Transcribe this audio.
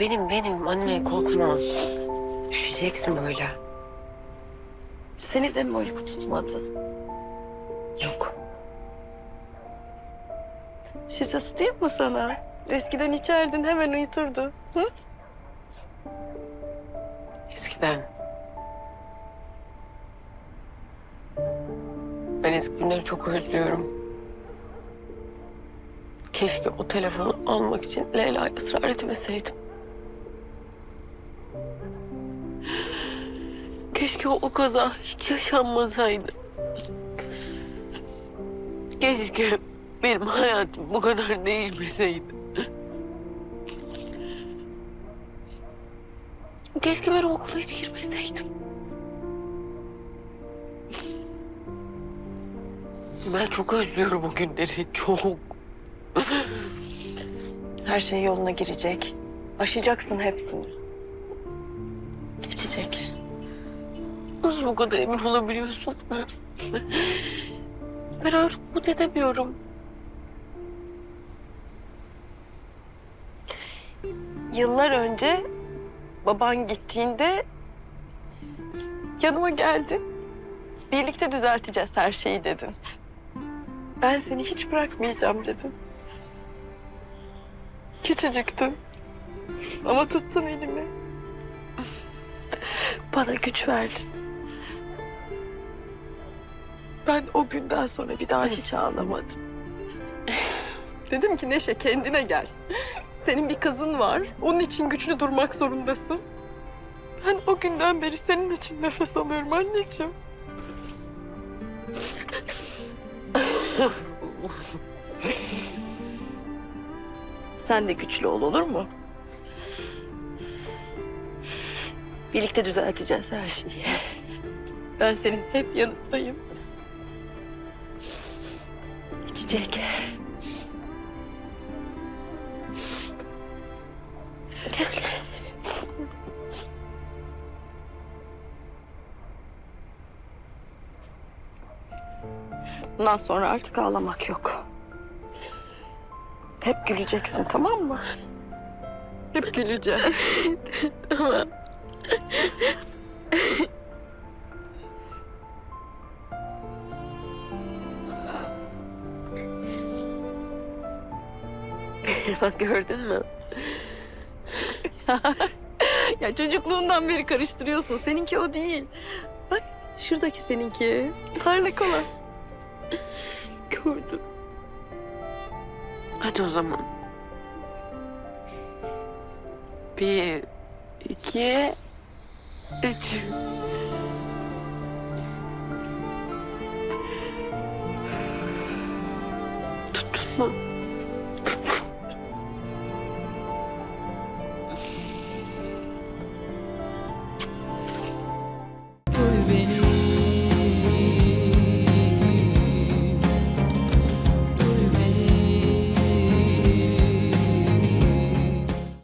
Benim benim anne korkma. Üşüyeceksin böyle. Seni de mi uyku tutmadı? Yok. Şişesi değil mi sana? Eskiden içerdin hemen uyuturdu. Hı? Eskiden. Ben eski günleri çok özlüyorum. Keşke o telefonu almak için Leyla'ya ısrar etmeseydim. Keşke o, kaza hiç yaşanmasaydı. Keşke benim hayatım bu kadar değişmeseydi. Keşke ben okula hiç girmeseydim. Ben çok özlüyorum o günleri, çok. Her şey yoluna girecek. Aşacaksın hepsini. Nasıl bu kadar emin olabiliyorsun? Ben artık umut edemiyorum. Yıllar önce baban gittiğinde yanıma geldi. Birlikte düzelteceğiz her şeyi dedin. Ben seni hiç bırakmayacağım dedim. Küçücüktün. Ama tuttun elimi. Bana güç verdin. Ben o günden sonra bir daha hiç ağlamadım. Dedim ki Neşe kendine gel. Senin bir kızın var. Onun için güçlü durmak zorundasın. Ben o günden beri senin için nefes alıyorum anneciğim. Sen de güçlü ol olur mu? Birlikte düzelteceğiz her şeyi. Ben senin hep yanındayım. İçecek. Bundan sonra artık ağlamak yok. Hep güleceksin tamam mı? Hep güleceğiz. Tamam. Bak gördün mü? ya çocukluğundan beri karıştırıyorsun. Seninki o değil. Bak şuradaki seninki. Parlak olan. Gördüm. Hadi o zaman. Bir, iki, üç. Tuttun mu?